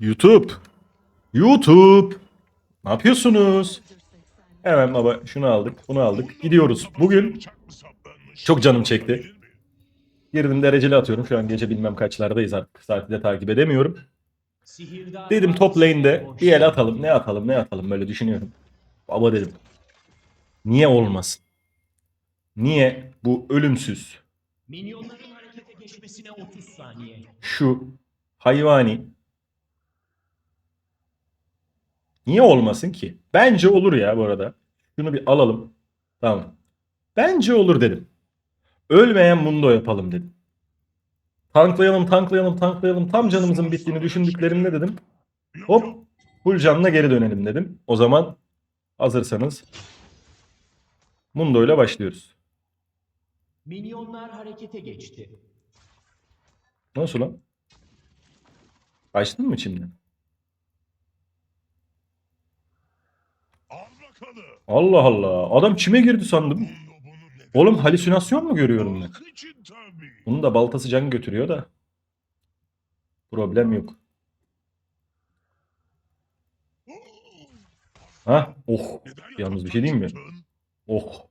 YouTube. YouTube. Ne yapıyorsunuz? Hemen baba şunu aldık, bunu aldık. Gidiyoruz. Bugün çok canım çekti. Girdim dereceli atıyorum. Şu an gece bilmem kaçlardayız artık. Saati de takip edemiyorum. Dedim top lane'de bir el atalım. Ne atalım ne atalım böyle düşünüyorum. Baba dedim. Niye olmasın? Niye bu ölümsüz, Minyonların harekete geçmesine 30 saniye. şu hayvani niye olmasın ki? Bence olur ya bu arada. Şunu bir alalım. Tamam. Bence olur dedim. Ölmeyen Mundo yapalım dedim. Tanklayalım, tanklayalım, tanklayalım. Tam canımızın bittiğini düşündüklerimde dedim. Hop, full canla geri dönelim dedim. O zaman hazırsanız Mundo ile başlıyoruz. Minyonlar harekete geçti. Nasıl lan? Açtın mı içimden? Allah Allah. Adam çime girdi sandım. Oğlum halüsinasyon mu görüyorum ben? Bunun da baltası can götürüyor da. Problem yok. Ha? Oh. Yalnız bir şey diyeyim mi? Oh.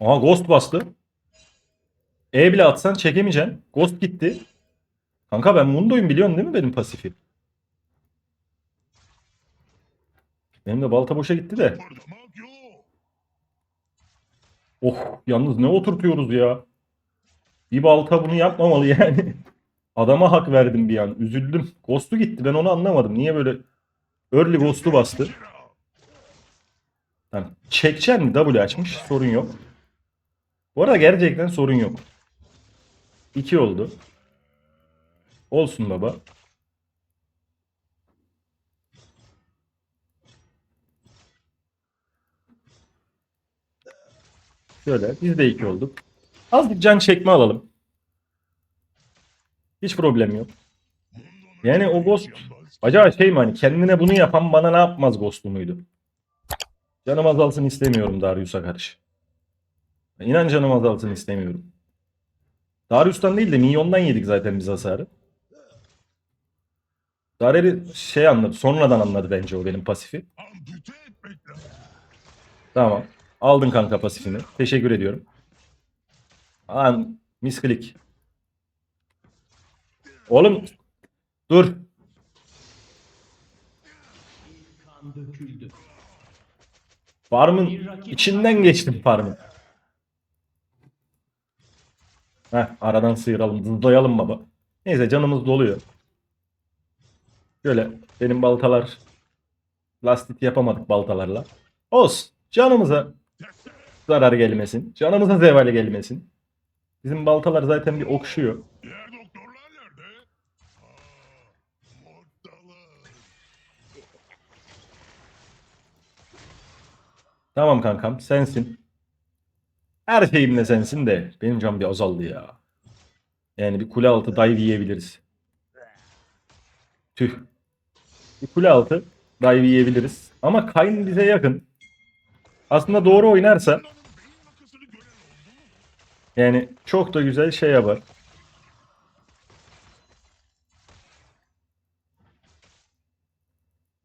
Aha Ghost bastı. E bile atsan çekemeyeceksin. Ghost gitti. Kanka ben Mundo'yum biliyorsun değil mi benim pasifi? Benim de balta boşa gitti de. Oh yalnız ne oturtuyoruz ya. Bir balta bunu yapmamalı yani. Adama hak verdim bir an. Üzüldüm. Ghost'u gitti. Ben onu anlamadım. Niye böyle early Ghost'u bastı? Tamam. Çekeceksin mi? W açmış. Sorun yok. Bu arada gerçekten sorun yok. 2 oldu. Olsun baba. Şöyle biz de 2 olduk. Azıcık can çekme alalım. Hiç problem yok. Yani o Ghost acaba şey mi hani kendine bunu yapan bana ne yapmaz Ghost'u muydu? Canım azalsın istemiyorum Darius'a karşı. İnan canım azalsın istemiyorum. Darius'tan değil de Minyon'dan yedik zaten biz hasarı. Dareri şey anladı. Sonradan anladı bence o benim pasifi. Tamam. Aldın kanka pasifini. Teşekkür ediyorum. An misklik. Oğlum dur. Farmın içinden geçtim farmın. Heh, aradan sıyıralım, zıplayalım baba. Neyse canımız doluyor. Şöyle benim baltalar lastik yapamadık baltalarla. Olsun. Canımıza zarar gelmesin. Canımıza zeval gelmesin. Bizim baltalar zaten bir okşuyor. Tamam kankam sensin. Her şeyimle sensin de benim canım bir azaldı ya. Yani bir kule altı dive yiyebiliriz. Tüh. Bir kule altı dive yiyebiliriz. Ama Kayn bize yakın. Aslında doğru oynarsa yani çok da güzel şey yapar.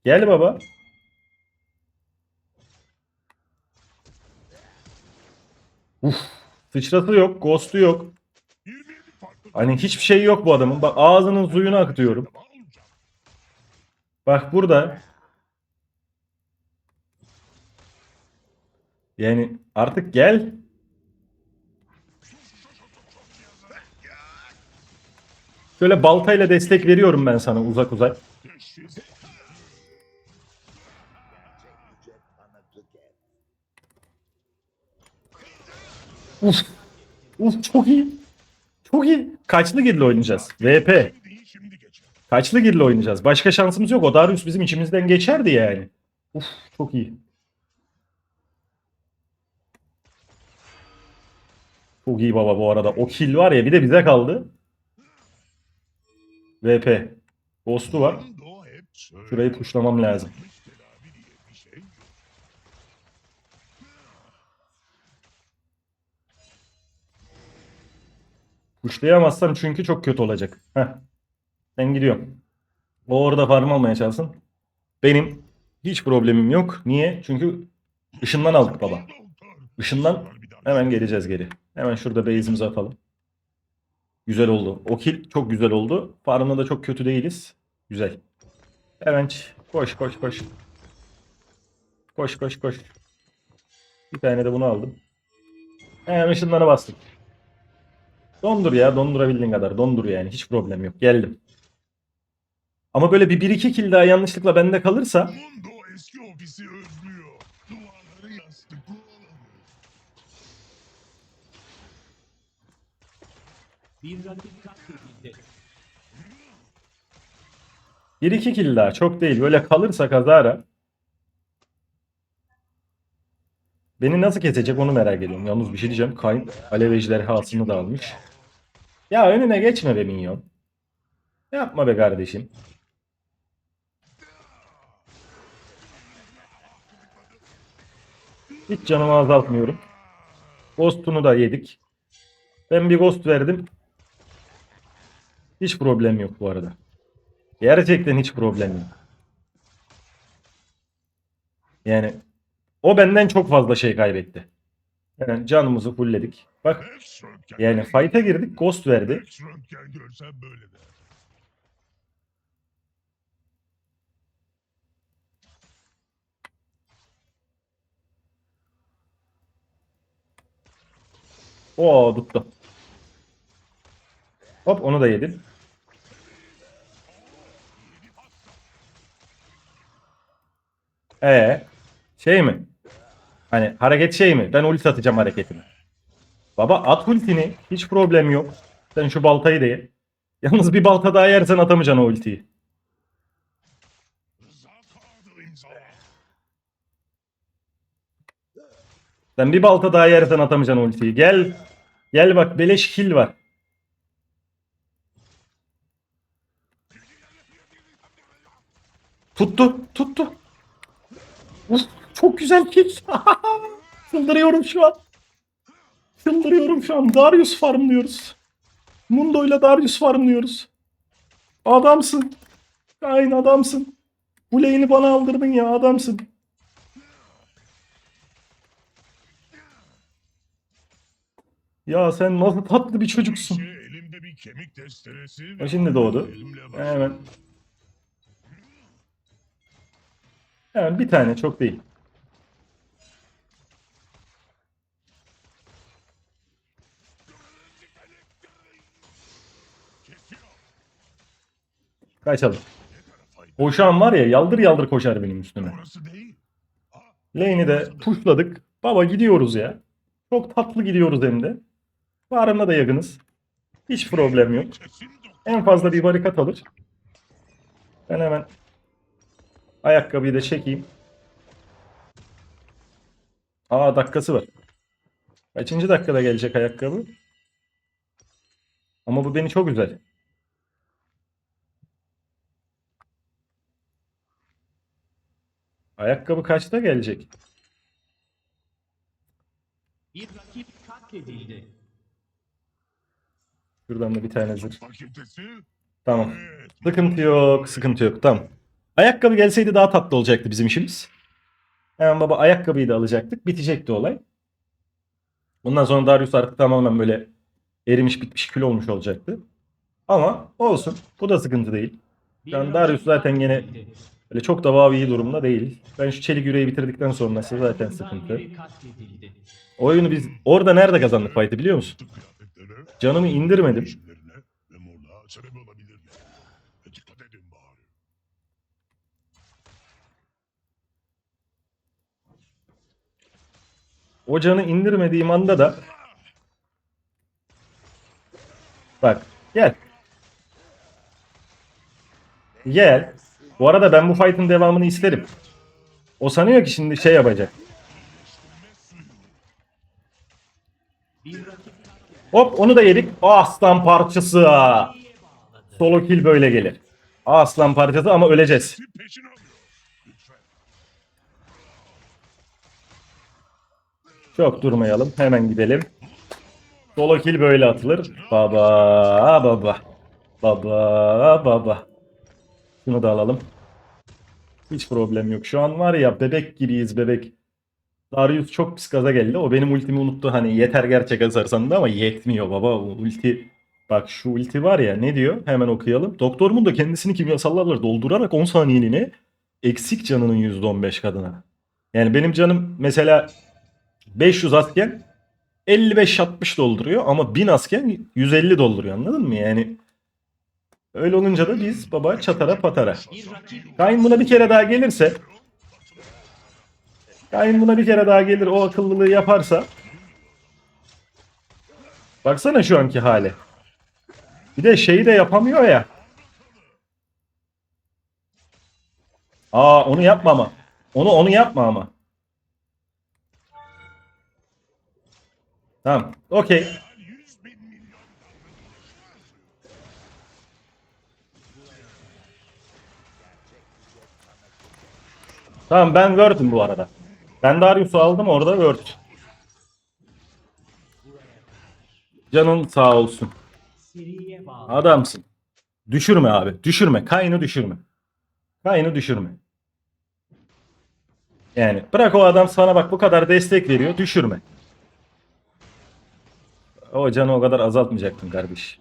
Gel baba. Uf, sıçrası yok, ghost'u yok. 27 farklı Hani hiçbir şey yok bu adamın. Bak ağzının suyunu akıtıyorum. Bak burada. Yani artık gel. Şöyle baltayla destek veriyorum ben sana uzak uzak. Uf. Uf çok iyi. Çok iyi. Kaçlı girle oynayacağız? VP. Kaçlı girle oynayacağız? Başka şansımız yok. O Darius bizim içimizden geçerdi yani. Uf çok iyi. Çok iyi baba bu arada. O kill var ya bir de bize kaldı. VP. Ghost'u var. Şurayı tuşlamam lazım. Kuşlayamazsam çünkü çok kötü olacak. Heh. Ben gidiyorum. O orada farm almaya çalışsın. Benim hiç problemim yok. Niye? Çünkü ışından aldık baba. Işından hemen geleceğiz geri. Hemen şurada base'imizi atalım. Güzel oldu. O kill çok güzel oldu. Farmda da çok kötü değiliz. Güzel. Hemen ç- koş koş koş. Koş koş koş. Bir tane de bunu aldım. Hemen ışınlara bastık. Dondur ya dondurabildiğin kadar. Dondur yani hiç problem yok. Geldim. Ama böyle bir 1-2 kill daha yanlışlıkla bende kalırsa Mundo eski ofisi özlüyor. Duvarları yastıklı Bir rakip katledildi. 1-2 kill daha çok değil. Böyle kalırsa kazara beni nasıl kesecek onu merak ediyorum. Yalnız bir şey diyeceğim. Kayn alev ejderhasını da almış. Ya önüne geçme be minyon. Yapma be kardeşim. Hiç canımı azaltmıyorum. Ghost'unu da yedik. Ben bir ghost verdim. Hiç problem yok bu arada. Gerçekten hiç problem yok. Yani o benden çok fazla şey kaybetti. Yani canımızı fullledik. Bak yani fight'a girdik ghost verdi. Oo tuttu. Hop onu da yedin. Ee, şey mi? Hani hareket şey mi? Ben ulti atacağım hareketini. Baba at ultini. Hiç problem yok. Sen şu baltayı da ye. Yalnız bir balta daha yersen atamayacaksın o ultiyi. Sen bir balta daha yersen atamayacaksın ultiyi. Gel. Gel bak beleş kill var. Tuttu. Tuttu. Uf, çok güzel kill. Çıldırıyorum şu an. Çıldırıyorum şu an. Darius farmlıyoruz. Mundo ile Darius farmlıyoruz. Adamsın. Aynen adamsın. Bu lane'i bana aldırdın ya adamsın. Ya sen nasıl tatlı bir çocuksun. Elimde bir kemik testeresi. Şimdi doğdu. Hemen. Hemen bir tane çok değil. Kaçalım. Koşan var ya yaldır yaldır koşar benim üstüme. Lane'i de pushladık. Baba gidiyoruz ya. Çok tatlı gidiyoruz hem de. Farmına da yakınız. Hiç problem yok. En fazla bir barikat alır. Ben hemen ayakkabıyı da çekeyim. Aa dakikası var. Kaçıncı dakikada gelecek ayakkabı? Ama bu beni çok üzer. Ayakkabı kaçta gelecek? Bir rakip katledildi. Şuradan da bir tane zırh. Tamam. Sıkıntı yok, sıkıntı yok. Tamam. Ayakkabı gelseydi daha tatlı olacaktı bizim işimiz. Hemen baba ayakkabıyı da alacaktık. Bitecekti olay. Bundan sonra Darius artık tamamen böyle erimiş bitmiş kül olmuş olacaktı. Ama olsun. Bu da sıkıntı değil. Rakip Darius zaten gene öyle çok da vav iyi durumda değil. Ben şu çelik yüreği bitirdikten sonrası zaten sıkıntı. katledildi. Oyunu biz orada nerede kazandık fight'ı biliyor musun? Canımı indirmedim. O canı indirmediğim anda da Bak gel. Gel. Bu arada ben bu fight'ın devamını isterim. O sanıyor ki şimdi şey yapacak. Hop onu da yedik. Aslan parçası. Solo kill böyle gelir. Aslan parçası ama öleceğiz. Çok durmayalım. Hemen gidelim. Solo kill böyle atılır. Baba baba. Baba baba. Şunu da alalım. Hiç problem yok. Şu an var ya bebek gibiyiz bebek. Darius çok pis gaza geldi. O benim ultimi unuttu. Hani yeter gerçek hasar sandı ama yetmiyor baba. Ulti Bak şu ulti var ya ne diyor? Hemen okuyalım. Doktorumun da kendisini kimyasallarla doldurarak 10 saniyeliğine eksik canının %15 kadına. Yani benim canım mesela 500 asken 55-60 dolduruyor ama 1000 asken 150 dolduruyor anladın mı? Yani öyle olunca da biz baba çatara patara. Kain buna bir kere daha gelirse Kain buna bir kere daha gelir o akıllılığı yaparsa Baksana şu anki hale. Bir de şeyi de yapamıyor ya. Aa onu yapma ama. Onu onu yapma ama. Tamam. Okey. Tamam ben Word'üm bu arada. Ben Darius'u aldım orada Word. Canın sağ olsun. Adamsın. Düşürme abi. Düşürme. Kaynı düşürme. Kaynı düşürme. Yani bırak o adam sana bak bu kadar destek veriyor. Düşürme. O canı o kadar azaltmayacaktın kardeş.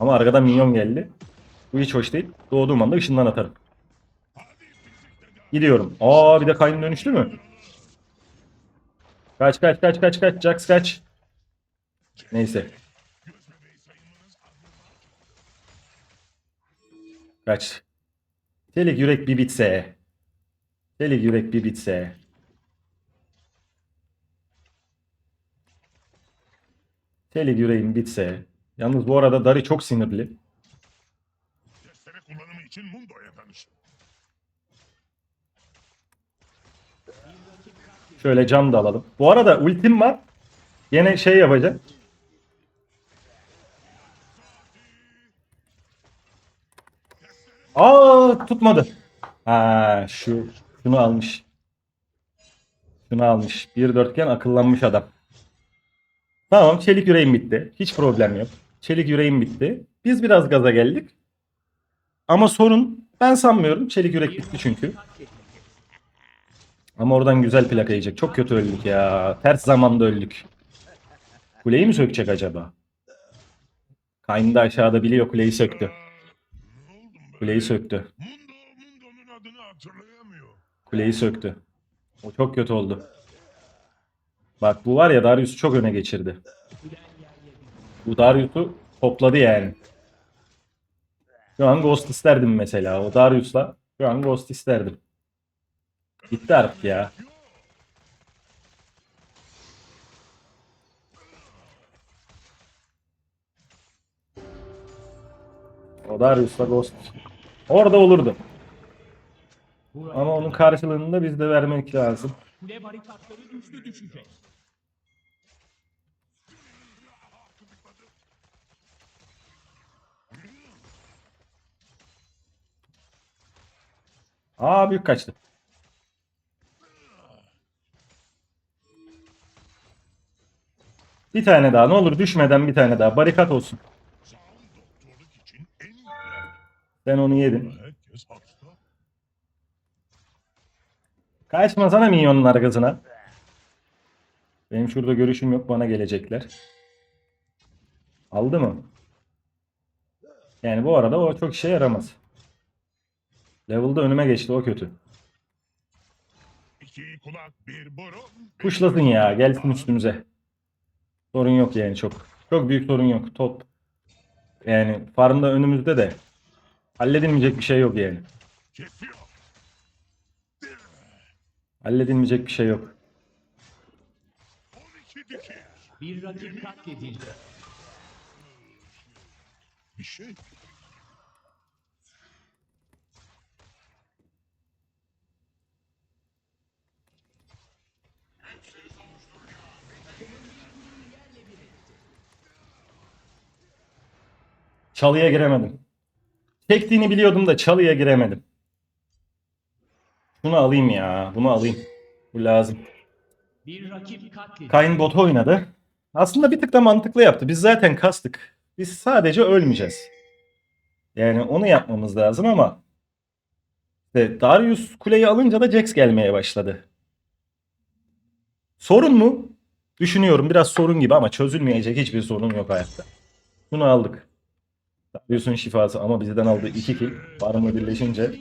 Ama arkadan minyon geldi. Bu hiç hoş değil. Doğduğum anda ışından atarım. Gidiyorum. Aa bir de kaynın dönüştü mü? Kaç kaç kaç kaç kaç. Jax kaç. Neyse. Kaç. Çelik yürek bir bitse. Çelik yürek bir bitse. Çelik yüreğim bitse. Yalnız bu arada Dari çok sinirli. Kullanımı için Mundo'ya danış. Şöyle cam da alalım. Bu arada ultim var. Yine şey yapacak. Aa tutmadı. Ha şu şunu almış. Şunu almış. Bir dörtgen akıllanmış adam. Tamam çelik yüreğim bitti. Hiç problem yok. Çelik yüreğim bitti. Biz biraz gaza geldik. Ama sorun ben sanmıyorum. Çelik yürek bitti çünkü. Ama oradan güzel plaka yiyecek. Çok kötü öldük ya. Ters zamanda öldük. Kuleyi mi sökecek acaba? Kayn da aşağıda biliyor kuleyi söktü. Kuleyi söktü. Kuleyi söktü. O çok kötü oldu. Bak bu var ya Darius'u çok öne geçirdi. Bu Darius'u topladı yani. Şu an Ghost isterdim mesela. O Darius'la şu an Ghost isterdim. Gitti artık ya. O Darius'la Ghost. Orada olurdu. Ama onun karşılığını da biz de vermek lazım. kule barikatları güçlü düşecek. Aa büyük kaçtı. Bir tane daha ne olur düşmeden bir tane daha barikat olsun. Sağım doktorluk için en iyi. Ben onu hasta. Kaçmasana minyonun arkasına. Benim şurada görüşüm yok bana gelecekler. Aldı mı? Yani bu arada o çok işe yaramaz. Level'da önüme geçti o kötü. İki kulak, bir burun. bir Kuşlasın ya gelsin üstümüze. Sorun yok yani çok. Çok büyük sorun yok. Top. Yani farmda önümüzde de halledilmeyecek bir şey yok yani. Kesiyor. Halledilmeyecek bir şey yok. 12 dikiş. Bir rakip katledildi. Bir şey. Çalıya giremedim. Çektiğini biliyordum da çalıya giremedim. Bunu alayım ya. Bunu alayım. Bu lazım. Bir rakip katledildi. Kayn bot oynadı. Aslında bir tık da mantıklı yaptı. Biz zaten kastık. Biz sadece ölmeyeceğiz. Yani onu yapmamız lazım ama işte Darius kuleyi alınca da Jax gelmeye başladı. Sorun mu? Düşünüyorum biraz sorun gibi ama çözülmeyecek hiçbir sorun yok hayatta. Bunu aldık. Darius'un şifası ama bizden aldığı 2 kill. Farmla birleşince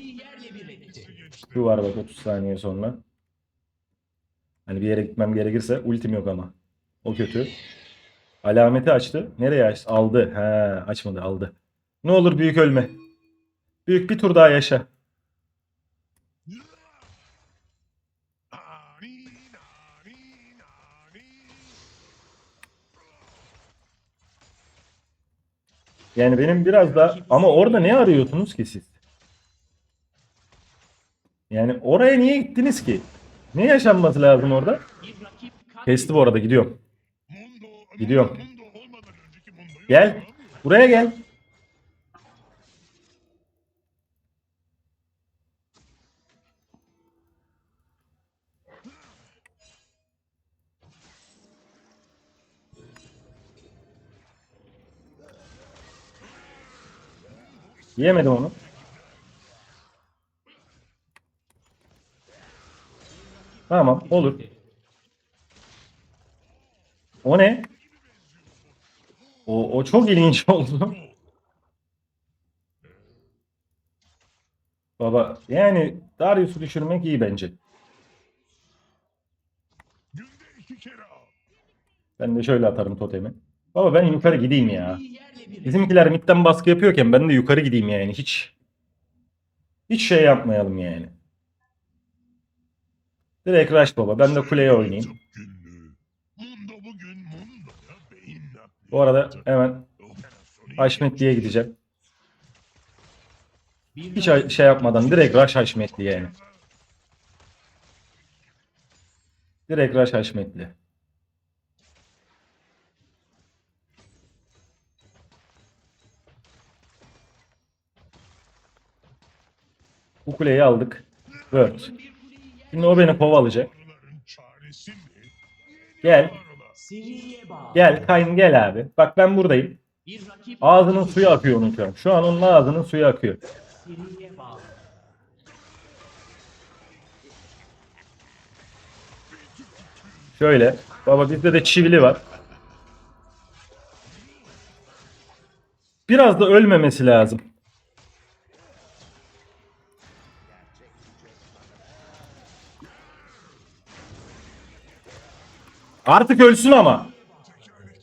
şu var bak 30 saniye sonra. Hani bir yere gitmem gerekirse ultim yok ama. O kötü. Alameti açtı. Nereye açtı? Aldı. He, açmadı aldı. Ne olur büyük ölme. Büyük bir tur daha yaşa. Yani benim biraz da ama orada ne arıyorsunuz ki siz? Yani oraya niye gittiniz ki? Ne yaşanması lazım orada? Kesti bu arada gidiyorum. Gidiyorum. Gel. Buraya gel. Yiyemedim onu. Tamam olur. O ne? O, o çok ilginç oldu. Baba yani Darius'u düşürmek iyi bence. Ben de şöyle atarım totemi. Baba ben yukarı gideyim ya. Bizimkiler midden baskı yapıyorken ben de yukarı gideyim yani hiç. Hiç şey yapmayalım yani. Direkt rush baba. Ben de kuleye oynayayım. Bu arada hemen Haşmetli'ye gideceğim. Hiç şey yapmadan direkt rush Haşmetli yani. Direkt rush Haşmetli. Bu kuleyi aldık. Word. Şimdi o beni kovalayacak. Gel. Gel Kayn gel abi. Bak ben buradayım. Ağzının suyu akıyor onun şu an. Şu an onun ağzının suyu akıyor. Şöyle. Baba bizde de çivili var. Biraz da ölmemesi lazım. Artık ölsün ama.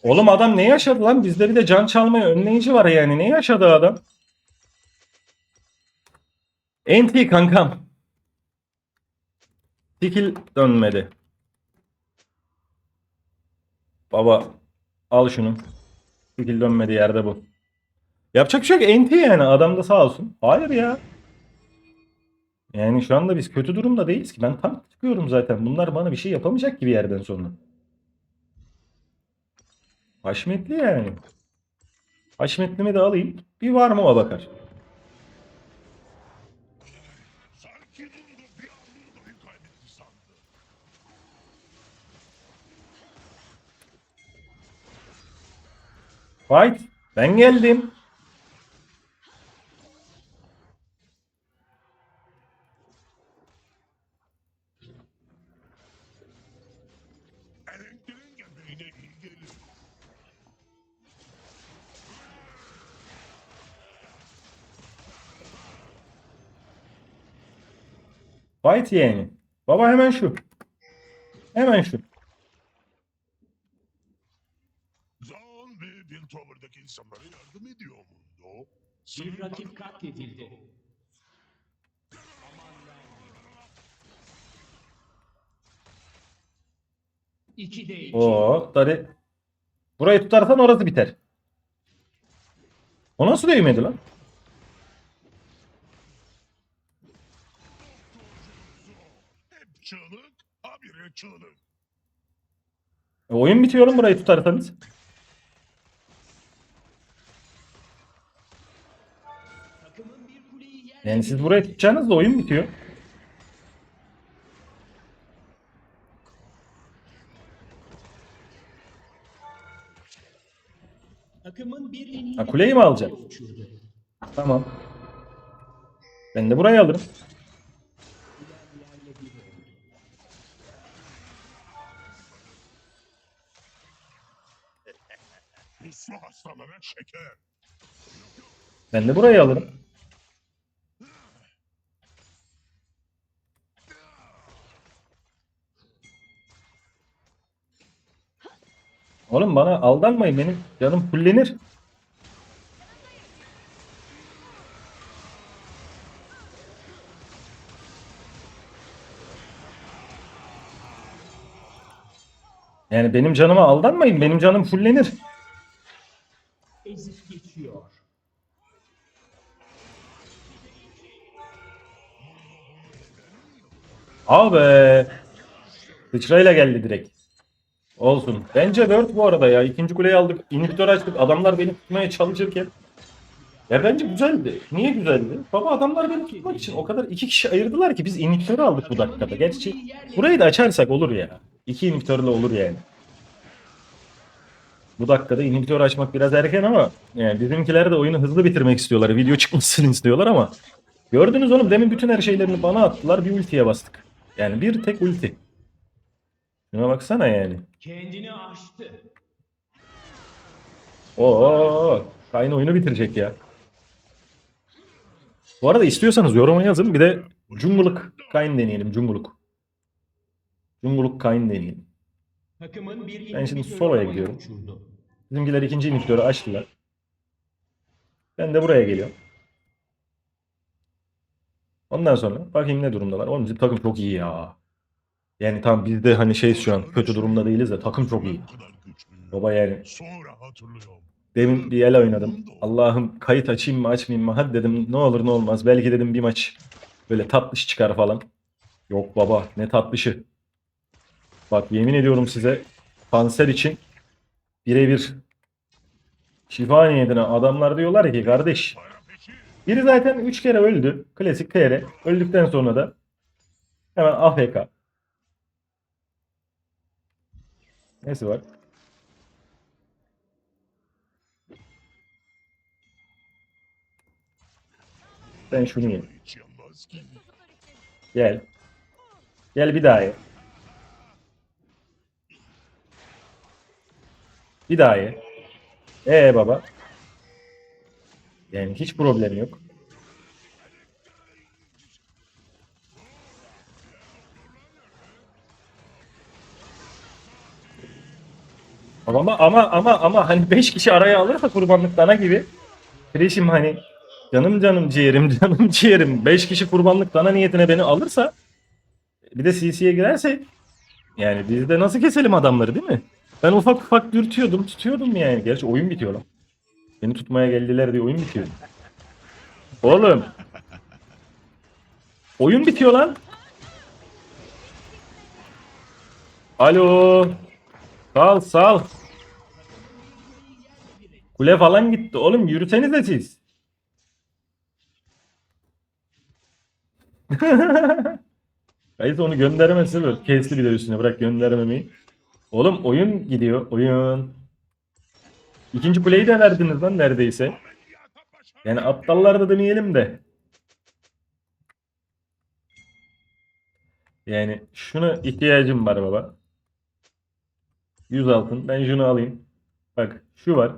Oğlum adam ne yaşadı lan? Bizde bir de can çalmaya önleyici var yani. Ne yaşadı adam? Enti kankam. Tikil dönmedi. Baba al şunu. Tikil dönmedi yerde bu. Yapacak bir şey yok. Enti yani. Adam da sağ olsun. Hayır ya. Yani şu anda biz kötü durumda değiliz ki. Ben tam çıkıyorum zaten. Bunlar bana bir şey yapamayacak gibi yerden sonra. Haşmetli yani. Haşmetlimi de alayım. Bir var mı o bakar. Fight. Ben geldim. Fight yani. Baba hemen şu. Hemen şu. Zaun ve Piltover'daki insanlara yardım ediyor Mundo. Bir rakip katledildi. İki de iki. Oo, Dari. Burayı tutarsan orası biter. O nasıl değmedi lan? Çığlık, habire çığlık. E, oyun bitiyor oğlum burayı tutarsanız. Yani siz buraya tutacağınız da oyun bitiyor. Ha kuleyi mi alacak? Tamam. Ben de burayı alırım. Uslu hastalara şeker. Ben de burayı alırım. Oğlum bana aldanmayın benim canım fullenir. Yani benim canıma aldanmayın. Benim canım fullenir. Ezip geçiyor. Abi. Sıçrayla geldi direkt. Olsun. Bence Word bu arada ya. İkinci kuleyi aldık. İnhibitör açtık. Adamlar beni tutmaya çalışırken. Ya bence güzeldi. Niye güzeldi? Baba adamlar beni tutmak için o kadar iki kişi ayırdılar ki biz inhibitörü aldık bu dakikada. Gerçi burayı da açarsak olur ya. İki inhibitörle olur yani. Bu dakikada inhibitör açmak biraz erken ama yani bizimkiler de oyunu hızlı bitirmek istiyorlar. Video çıkmasını istiyorlar ama gördünüz oğlum demin bütün her şeylerini bana attılar. Bir ultiye bastık. Yani bir tek ulti. Şuna baksana yani. Kendini aştı. Oo, Kayn oyunu bitirecek ya. Bu arada istiyorsanız yoruma yazın. Bir de Cumhurluk Kayn deneyelim. Cumhurluk. Cumhurluk Kayn deneyelim. Takımın bir Ben şimdi soloya gidiyorum. uçurdu. Bizimkiler ikinci inhibitörü açtılar. Ben de buraya geliyorum. Ondan sonra bakayım ne durumdalar. Oğlum bizim takım çok iyi ya. Yani tam biz de hani şey şu an kötü durumda değiliz de takım çok iyi. Baba yani Sonra hatırlıyorum. Demin bir el oynadım. Allah'ım kayıt açayım mı açmayayım mı? Hadi dedim ne olur ne olmaz. Belki dedim bir maç böyle tatlış çıkar falan. Yok baba ne tatlışı. Bak yemin ediyorum size kanser için birebir şifa niyetine adamlar diyorlar ki kardeş biri zaten 3 kere öldü. Klasik kere. Öldükten sonra da hemen AFK. Nesi var? Ben şunu ki. Gel. Gel bir daha ye. Bir daha ye. Ee baba. Yani hiç problem yok. Ama ama ama ama hani 5 kişi araya alırsa kurbanlık dana gibi. Fresh'im hani canım canım ciğerim canım ciğerim 5 kişi kurbanlık dana niyetine beni alırsa bir de CC'ye girerse yani biz de nasıl keselim adamları değil mi? Ben ufak ufak dürtüyordum tutuyordum yani. Gerçi oyun bitiyor lan. Beni tutmaya geldiler diye oyun bitiyor. Oğlum. Oyun bitiyor lan. Alo. Sal sal. Kule falan gitti. Oğlum yürüsenize siz. Kayıt onu göndermesi böyle. Kesti bir de üstüne bırak göndermemeyi. Oğlum oyun gidiyor. Oyun. İkinci kuleyi de verdiniz lan neredeyse. Yani aptallar da demeyelim de. Yani şuna ihtiyacım var baba. 100 altın. Ben şunu alayım. Bak şu var.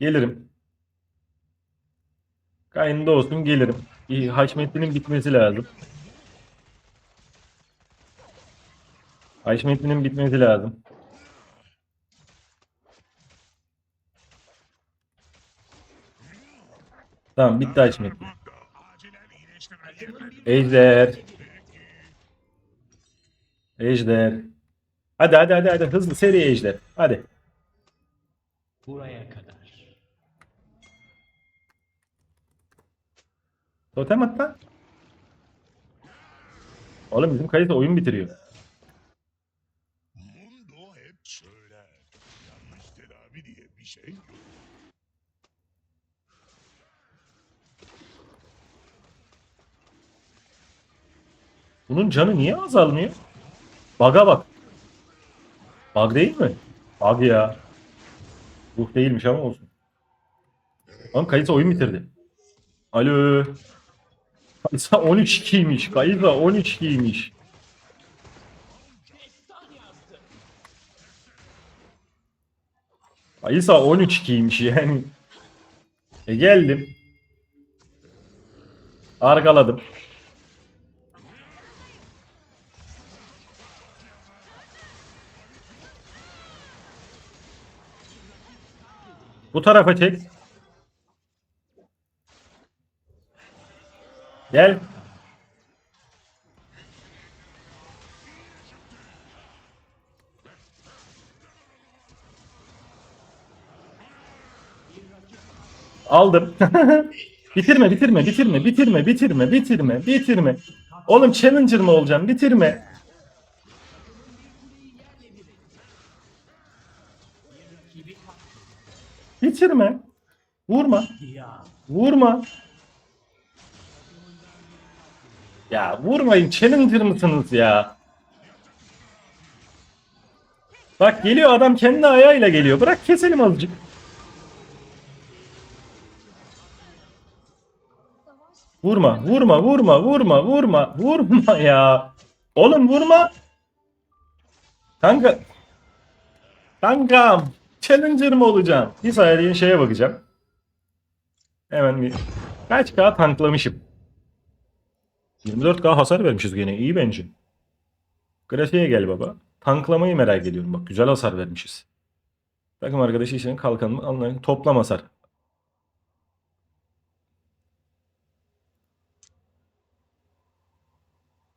Gelirim. Kaynında olsun gelirim. Haşmetli'nin bitmesi lazım. Haşmetli'nin bitmesi lazım. Tamam bitti bir Ejder. Ejder. Hadi hadi hadi hadi hızlı seri ejder. Hadi. buraya kadar. Totem at lan. Oğlum bizim kayıt oyun bitiriyor. Mundo hep söyler. Yanlış tedavi diye bir şey yok. Bunun canı niye azalmıyor? Bug'a bak. Bug değil mi? Bug ya. Ruh değilmiş ama olsun. Oğlum Kayısa oyun bitirdi. Alo. Kayısa 13-2'ymiş. Kayısa 13-2'ymiş. Destan yazdı. Kayısa 13-2'ymiş yani. E geldim. Arkaladım. Bu tarafa çek. Gel. Aldım. bitirme, bitirme, bitirme, bitirme, bitirme, bitirme, bitirme. Oğlum challenger mı olacağım? Bitirme. Bitirme. Vurma. ya. Vurma. Ya vurmayın. Challenger mısınız ya? Bak geliyor adam kendi ayağıyla geliyor. Bırak keselim azıcık. Vurma, vurma, vurma, vurma, vurma, vurma ya. Oğlum vurma. Kanka. Kankam. Challenger mı olacağım? Bir saniye şeye bakacağım. Hemen bir kaç K tanklamışım. 24K hasar vermişiz gene. iyi bence. Grafiğe gel baba. Tanklamayı merak ediyorum. Bak güzel hasar vermişiz. Takım arkadaşı için kalkanımı anlayın. Toplam hasar.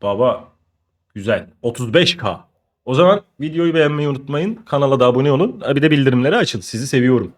Baba güzel. 35K. O zaman videoyu beğenmeyi unutmayın. Kanala da abone olun. Bir de bildirimleri açın. Sizi seviyorum.